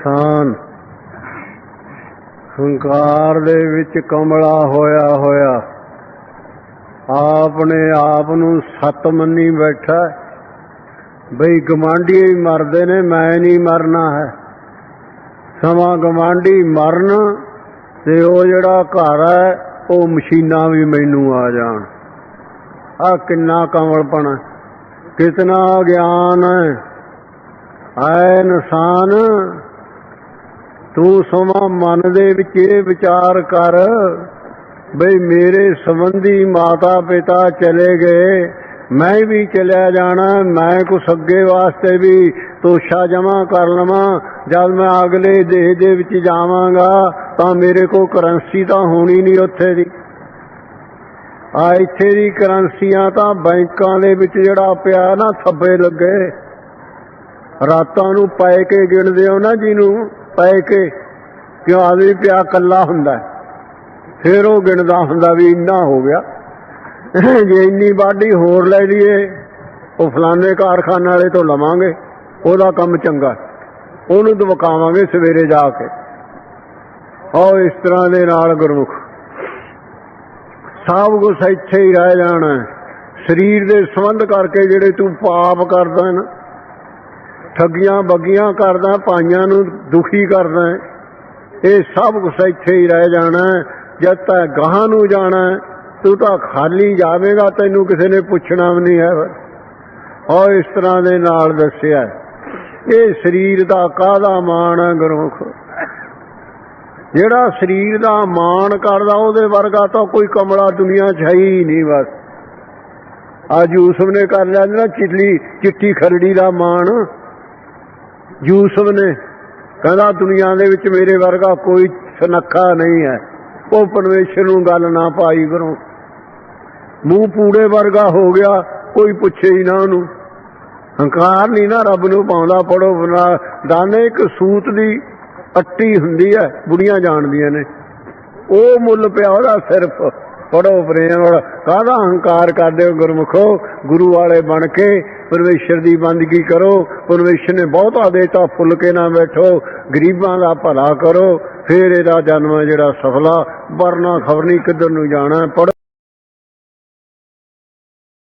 ਇਨਸਾਨ ਹੰਕਾਰ ਦੇ ਵਿੱਚ ਕਮਲਾ ਹੋਇਆ ਹੋਇਆ। ਆਪਣੇ ਆਪ ਨੂੰ ਸਤ ਮੰਨੀ ਬੈਠਾ ਬਈ ਗਮਾਂਡੀ ਹੀ ਮਰਦੇ ਨੇ, ਮੈਂ ਨਹੀਂ ਮਰਨਾ ਹੈ। ਸਮਾਂ ਗਮਾਂਡੀ ਮਰਨ ਤੇ ਉਹ ਜਿਹੜਾ ਘਰ ਹੈ, ਉਹ ਮਸ਼ੀਨਾਂ ਵੀ ਮੈਨੂੰ ਆ ਜਾਣ। ਆ ਕਿੰਨਾ ਕਮਲਪਣਾ ਕਿਤਨਾ ਗਿਆਨ ਹੈ। ਐ ਇਨਸਾਨ ਤੂੰ ਸਮਾਂ ਮਨ ਦੇ ਵਿੱਚ ਇਹ ਵਿਚਾਰ ਕਰ ਬਈ ਮੇਰੇ ਸੰਬੰਧੀ ਮਾਤਾ ਪਿਤਾ ਚਲੇ ਗਏ, ਮੈਂ ਵੀ ਚਲਿਆ ਜਾਣਾ, ਮੈਂ ਕੁਛ ਅੱਗੇ ਵਾਸਤੇ ਵੀ ਤੋਸ਼ਾ ਜਮਾ ਕਰ ਲਵਾਂ, ਜਦ ਮੈਂ ਅਗਲੇ ਦੇਸ਼ ਦੇ ਵਿੱਚ ਜਾਵਾਂਗਾ, ਤਾਂ ਮੇਰੇ ਕੋਲ ਕਰੰਸੀ ਤਾਂ ਹੋਣੀ ਨਹੀਂ ਉੱਥੇ ਦੀ। ਆ ਇੱਥੇ ਦੀ ਕਰੰਸੀਆਂ ਤਾਂ ਬੈਂਕਾਂ ਦੇ ਵਿੱਚ ਜਿਹੜਾ ਪਿਆ ਨਾ, ਥੱਬੇ ਲੱਗੇ। ਰਾਤਾਂ ਨੂੰ ਪੈ ਕੇ ਗਿਣਦੇ ਹੋ ਨਾ ਜਿਹਨੂੰ। ਪੈ ਕੇ ਕਿਉਂ ਆਦਮੀ ਪਿਆ ਕੱਲਾ ਹੁੰਦਾ ਫਿਰ ਉਹ ਗਿਣਦਾ ਹੁੰਦਾ ਵੀ ਇੰਨਾ ਹੋ ਗਿਆ। ਜੇ ਇੰਨੀ ਬਾਡੀ ਹੋਰ ਲੈ ਲਈਏ, ਉਹ ਫਲਾਣੇ ਕਾਰਖਾਨੇ ਵਾਲੇ ਤੋਂ ਲਵਾਂਗੇ, ਉਹਦਾ ਕੰਮ ਚੰਗਾ ਉਹਨੂੰ ਦਵਕਾਵਾਂਗੇ ਸਵੇਰੇ ਜਾ ਕੇ। ਆਓ ਇਸ ਤਰ੍ਹਾਂ ਦੇ ਨਾਲ ਗੁਰਮੁਖ। ਸਭ ਕੁਝ ਇੱਥੇ ਹੀ ਰਹਿ ਜਾਣਾ ਸਰੀਰ ਦੇ ਸੰਬੰਧ ਕਰਕੇ ਜਿਹੜੇ ਤੂੰ ਪਾਪ ਕਰਦਾ ਨਾ ਠੱਗੀਆਂ ਬੱਗੀਆਂ ਕਰਦਾ ਪਾਈਆਂ ਨੂੰ ਦੁਖੀ ਕਰਦਾ ਇਹ ਸਭ ਕੁਝ ਇੱਥੇ ਹੀ ਰਹਿ ਜਾਣਾ ਜਦ ਤੱਕ ਗਾਹਾਂ ਨੂੰ ਜਾਣਾ ਤੂੰ ਤਾਂ ਖਾਲੀ ਜਾਵੇਂਗਾ, ਤੈਨੂੰ ਕਿਸੇ ਨੇ ਪੁੱਛਣਾ ਵੀ ਨਹੀਂ ਹੈ। ਔਰ ਇਸ ਤਰ੍ਹਾਂ ਦੇ ਨਾਲ ਦੱਸਿਆ ਇਹ ਸਰੀਰ ਦਾ ਕਾਹਦਾ ਮਾਣ ਹੈ ਗੁਰਮੁਖ? ਜਿਹੜਾ ਸਰੀਰ ਦਾ ਮਾਣ ਕਰਦਾ, ਉਹਦੇ ਵਰਗਾ ਤਾਂ ਕੋਈ ਕਮਲਾ ਦੁਨੀਆ 'ਚ ਹੈ ਹੀ ਨਹੀਂ ਬਸ। ਅੱਜ ਯੂਸਫ ਨੇ ਕਰ ਲਿਆ ਨਾ ਚਿੱਲੀ ਚਿੱਟੀ ਖਰੜੀ ਦਾ ਮਾਣ। ਯੂਸਫ ਨੇ ਕਹਿੰਦਾ, ਦੁਨੀਆ ਦੇ ਵਿੱਚ ਮੇਰੇ ਵਰਗਾ ਕੋਈ ਸੁਨੱਖਾ ਨਹੀਂ ਹੈ। ਉਹ ਪਰਮੇਸ਼ਰ ਨੂੰ ਗੱਲ ਨਾ ਪਾਈ ਕਰੋ। ਮੂੰਹ ਪੂੜੇ ਵਰਗਾ ਹੋ ਗਿਆ, ਕੋਈ ਪੁੱਛੇ ਹੀ ਨਾ ਉਹਨੂੰ। ਹੰਕਾਰ ਨਹੀਂ ਨਾ ਰੱਬ ਨੂੰ ਪਾਉਂਦਾ, ਪੜੋ ਦਾਨੇ ਇੱਕ ਸੂਤ ਦੀ ਅੱਟੀ ਹੁੰਦੀ ਹੈ, ਬੁੜੀਆਂ ਜਾਣਦੀਆਂ ਨੇ। ਉਹ ਮੁੱਲ ਪਿਆ ਉਹਦਾ ਸਿਰਫ। ਪੜੋ ਪ੍ਰੇਮ। ਵਾਲਾ ਕਾਹਦਾ ਹੰਕਾਰ ਕਰਦੇ ਹੋ ਗੁਰਮੁਖੋ? ਗੁਰੂ ਵਾਲੇ ਬਣ ਕੇ ਪਰਮੇਸ਼ਰ ਦੀ ਬੰਦਗੀ ਕਰੋ। ਪਰਮੇਸ਼ਰ ਨੇ ਬਹੁਤਾ ਦੇਤਾ, ਫੁੱਲ ਕੇ ਨਾ ਬੈਠੋ। ਗਰੀਬਾਂ ਦਾ ਭਲਾ ਕਰੋ। ਫੇਰ ਇਹਦਾ ਜਨਮ ਹੈ ਜਿਹੜਾ ਸਫਲਾ, ਵਰਨਾ ਖਬਰ ਨਹੀਂ ਕਿੱਧਰ ਨੂੰ ਜਾਣਾ। ਪੜੋ